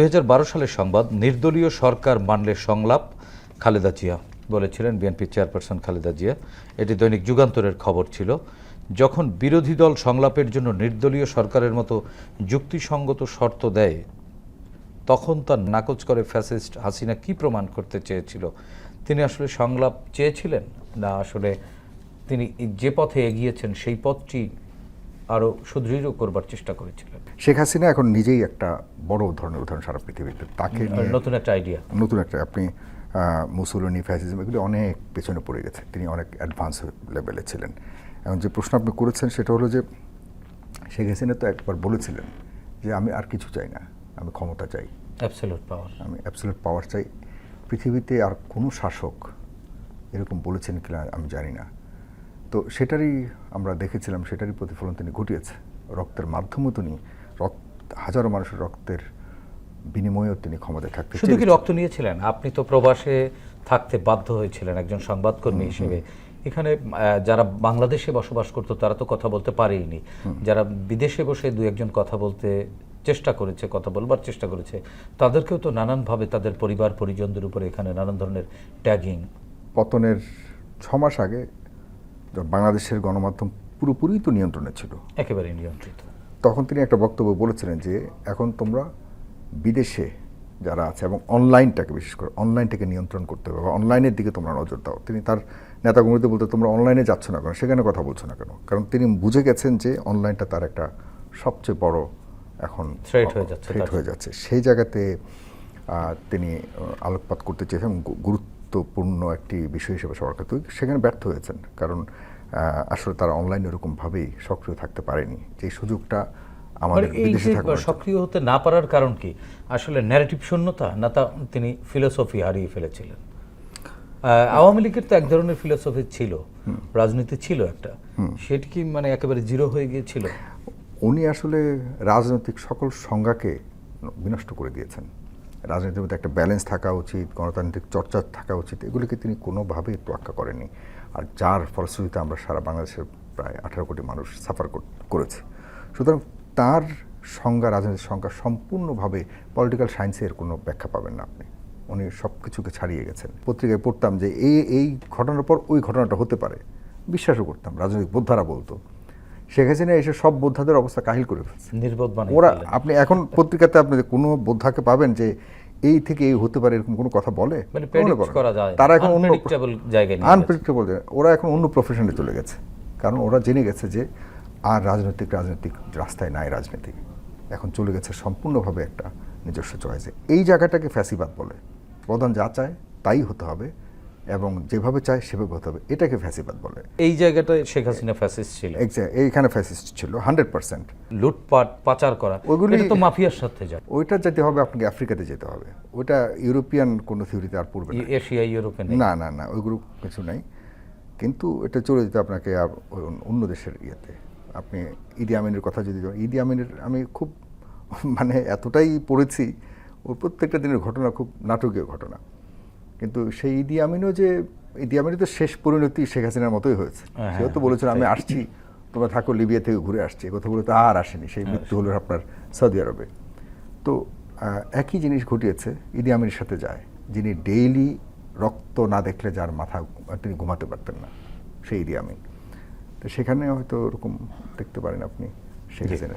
দুই হাজার বারো সালের সংবাদ, নির্দলীয় সরকার মানলে সংলাপ, খালেদা জিয়া বলেছিলেন, বিএনপি চেয়ারপারসন খালেদা জিয়া। এটি দৈনিক যুগান্তরের খবর ছিল। যখন বিরোধী দল সংলাপের জন্য নির্দলীয় সরকারের মতো যুক্তিসঙ্গত শর্ত দেয়, তখন তার নাকচ করে ফ্যাসিস্ট হাসিনা কি প্রমাণ করতে চেয়েছিল? তিনি আসলে সংলাপ চেয়েছিলেন না আসলে তিনি যে পথে এগিয়েছেন সেই পথটি আরও সুদৃঢ় করবার চেষ্টা করেছিলেন। শেখ হাসিনা এখন নিজেই একটা বড় ধরনের উদাহরণ সারা পৃথিবীতে। তাকে নতুন একটা আইডিয়া নতুন একটা আপনি মুসুলনি ফ্যাসিজম এগুলি অনেক পেছনে পড়ে গেছে। তিনি অনেক অ্যাডভান্স লেভেলে ছিলেন। এখন যে প্রশ্ন আপনি করেছেন সেটা হলো যে শেখ হাসিনা তো একবার বলেছিলেন যে আমি আর কিছু চাই না আমি ক্ষমতা চাই। অ্যাবসলিউট পাওয়ার আমি অ্যাবসলিউট পাওয়ার চাই। পৃথিবীতে আর কোনো শাসক এরকম বলেছেন কিনা আমি জানি না। তো সেটারই আমরা দেখেছিলাম সেটারই প্রতিফলন তিনি ঘটিয়েছে। রক্তের মাধ্যমেও তিনি রক্ত হাজারো মানুষের রক্তের বিনিময়েও তিনি ক্ষমতায় থাকতে শুধু কি রক্ত নিয়েছিলেন? আপনি তো প্রবাসে থাকতে বাধ্য হয়েছিলেন একজন সংবাদকর্মী হিসেবে। এখানে যারা বাংলাদেশে বসবাস করতো তারা তো কথা বলতে পারেইনি। যারা বিদেশে বসে দু একজন কথা বলতে চেষ্টা করেছে কথা বলবার চেষ্টা করেছে তাদেরকেও তো নানানভাবে তাদের পরিবার পরিজনদের উপরে এখানে নানান ধরনের ট্যাগিং পতনের ছ মাস আগে বাংলাদেশের গণমাধ্যম পুরোপুরি তো নিয়ন্ত্রণে ছিল একেবারে নিয়ন্ত্রিত। তখন তিনি একটা বক্তব্য বলেছিলেন যে এখন তোমরা বিদেশে যারা আছে এবং অনলাইনটাকে বিশেষ করে অনলাইনটাকে নিয়ন্ত্রণ করতে হবে বা অনলাইনের দিকে তোমরা নজর দাও। তিনি তার নেতাকর্মীদের বলতে তোমরা অনলাইনে যাচ্ছ না কেন? সেখানে কথা বলছো না কেন? কারণ তিনি বুঝে গেছেন যে অনলাইনটা তার একটা সবচেয়ে বড় এখন Threat হয়ে যাচ্ছে তার। হয়ে যাচ্ছে। সেই জায়গাতে তিনি আলোকপাত করতে চেয়েছেন গু- গুরুত্বপূর্ণ একটি বিষয় হিসেবে সরকার তো সেখানে ব্যর্থ হয়েছেন। কারণ আসলে তারা অনলাইনে এরকমভাবেই সক্রিয় থাকতে পারেনি। যে সুযোগটা মানে আমাদের বিদেশে যে সক্রিয় হতে না পারার কারণ কি? আসলে ন্যারেটিভ শূন্যতা না তা তিনি ফিলোসফি হারিয়ে ফেলেছিলেন। আওয়ামী লীগের তো এক ধরনের ফিলোসফি ছিল। রাজনীতি ছিল একটা। সেটি কি মানে একেবারে জিরো হয়ে গিয়েছিল? উনি আসলে রাজনৈতিক সকল সংজ্ঞাকে বিনষ্ট করে দিয়েছেন। রাজনীতির মধ্যে একটা ব্যালেন্স থাকা উচিত, গণতান্ত্রিক চর্চা থাকা উচিত, এগুলিকে তিনি কোনোভাবেই তোয়াক্কা করেননি। আর যার ফলশ্রুতিতে আমরা সারা বাংলাদেশের প্রায় আঠারো কোটি মানুষ সাফার করেছে। সুতরাং তার সংজ্ঞা রাজনীতির সংজ্ঞা সম্পূর্ণভাবে পলিটিক্যাল সায়েন্সের কোনো ব্যাখ্যা পাবেন না আপনি। উনি সব কিছুকে ছাড়িয়ে গেছেন। পত্রিকায় পড়তাম যে এই এই ঘটনার পর ওই ঘটনাটা হতে পারে। বিশ্বাসও করতাম, রাজনৈতিক বোদ্ধারা বলতো। শেখ হাসিনা এসে সব বোদ্ধাদের অবস্থা কাহিল করে ফেলছে। নির্বোধ ওরা আপনি এখন পত্রিকাতে আপনি কোনো বোদ্ধাকে পাবেন যে এই থেকে এই হতে পারে এরকম কোনো কথা বলে? মানে করা যায়। তারা এখন অন্য আনপ্রেডিক্টেবল জায়গায় নিয়ে আনপ্রেডিক্টেবল ওরা এখন অন্য প্রফেশনে চলে গেছে। কারণ ওরা জেনে গেছে যে আর রাজনৈতিক রাজনৈতিক রাস্তায় নাই রাজনীতি। এখন চলে গেছে সম্পূর্ণভাবে একটা নিজস্ব চয়েসে এই জায়গাটাকে ফ্যাসিবাদ বলে। প্রধান যা চায় তাই হতে হবে। এবং যেভাবে চায় সেভাবে হতে হবে। এটাকে ফ্যাসিবাদ বলে। এই জায়গাটায় শেখ হাসিনা ফ্যাসিস্ট ছিল। এইখানে ফ্যাসিস্ট ছিল হান্ড্রেড পার্সেন্ট লুটপাট পাচার করা ওইগুলি- তো মাফিয়ার সাথে যায়। ওইটা যেতে হবে আপনাকে আফ্রিকাতে যেতে হবে। ওইটা ইউরোপিয়ান কোনো থিওরিতে আর পড়বে না। এশিয়া ইউরোপে না না না ওইগুলো কিছু নাই। কিন্তু এটা চলে যেতে আপনাকে আর অন্য দেশের ইয়েতে। আপনি ইদি আমিনের কথা যদি ইদি আমিনের আমি খুব মানে এতটাই পড়েছি ওর প্রত্যেকটা দিনের ঘটনা খুব নাটকীয় ঘটনা। কিন্তু সেই ইদি আমিনও যে ইদি আমিনের তো শেষ পরিণতি শেখ হাসিনার মতোই হয়েছে। হ্যাঁ, সেও তো বলেছিল আমি আসছি তোমরা থাকো লিবিয়া থেকে ঘুরে আসছি। কথা বলে তো আর আসেনি। সেই মৃত্যু হলো আপনার সৌদি আরবে। তো একই জিনিস ঘটিয়েছে ইদি আমিনের সাথে যায় যিনি ডেইলি রক্ত না দেখলে যার মাথা তিনি ঘুমাতে পারতেন না সেই ইদি আমিন। তো সেখানে হয়তো ওরকম দেখতে পারেন আপনি শেখ হাসিনা।